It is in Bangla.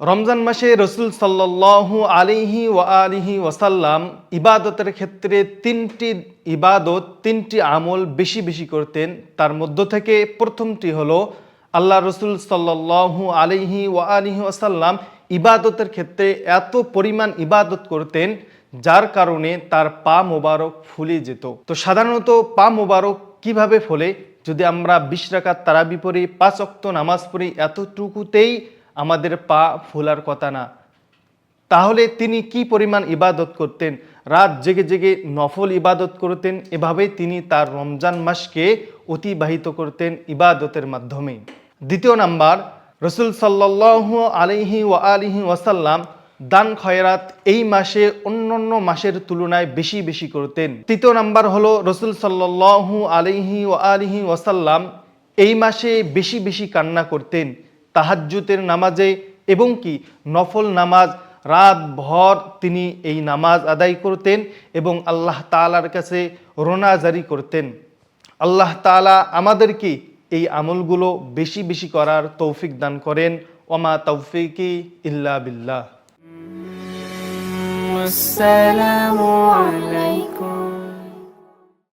রমজান মাসে রসুল সাল্লাল্লাহু আলিহি ওয়া আলিহি ওয়াসাল্লাম ইবাদতের ক্ষেত্রে তিনটি ইবাদত, তিনটি আমল বেশি বেশি করতেন। তার মধ্য থেকে প্রথমটি হলো আল্লাহ রসুল সাল্লাল্লাহু আলিহি ওয়া আলিহি ওয়াসাল্লাম ইবাদতের ক্ষেত্রে এত পরিমাণ ইবাদত করতেন, যার কারণে তার পা মোবারক ফুলে যেত। তো সাধারণত পা মোবারক কীভাবে ফলে? যদি আমরা বিশ রাকাত তারাবি পড়ি, পাঁচ অক্ত নামাজ পড়ি, এতটুকুতেই আমাদের পা ফোলার কথা না। তাহলে তিনি কি পরিমাণ ইবাদত করতেন? রাত জেগে জেগে নফল ইবাদত করতেন, এভাবেই তিনি তার রমজান মাসকে অতিবাহিত করতেন ইবাদতের মাধ্যমে। দ্বিতীয় নাম্বার, রসুল সাল্লাল্লাহু আলাইহি ওয়া আলিহি ওয়াসাল্লাম দান খয়রাত এই মাসে অন্যান্য মাসের তুলনায় বেশি বেশি করতেন। তৃতীয় নাম্বার হলো রসুল সাল্লাল্লাহু আলাইহি ওয়া আলিহি ওয়াসাল্লাম এই মাসে বেশি বেশি কান্না করতেন। তাহাজ্জুতের নামাজে এবং কি নফল নামাজ রাতভর তিনি এই নামাজ আদায় করতেন এবং আল্লাহ তালার কাছে রোনাজারি করতেন। আল্লাহ তালা আমাদেরকে এই আমলগুলো বেশি বেশি করার তৌফিক দান করেন। ওমা তৌফিকি ইল্লা বিল্লাহ। আসসালামু আলাইকুম।